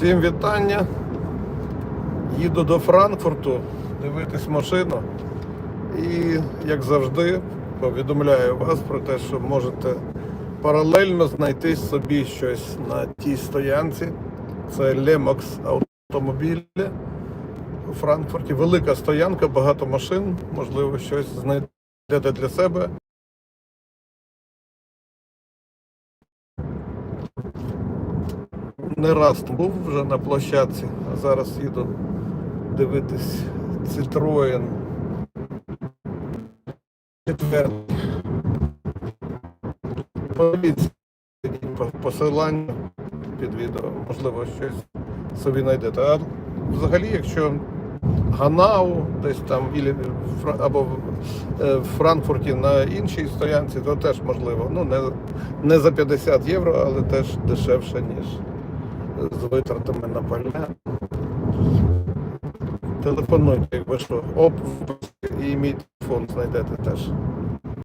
Всім вітання. Їду до Франкфурту дивитись машину. І, як завжди, повідомляю вас про те, що можете паралельно знайти собі щось на тій стоянці. Це Lemox автомобілі у Франкфурті. Велика стоянка, багато машин. Можливо, щось знайдете для себе. Не раз був вже на площадці, а зараз їду дивитись Citroen. Четвертий. Подивіться по- посилання під відео, можливо, щось собі знайдете. А взагалі, якщо Ганау десь там або е, в Франкфурті на іншій стоянці, то теж можливо. Ну, не, не за 50 євро, але теж дешевше, ніж з витратами на пальне. Телефонуйте, якщо що. Оп, і мій телефон знайдете теж.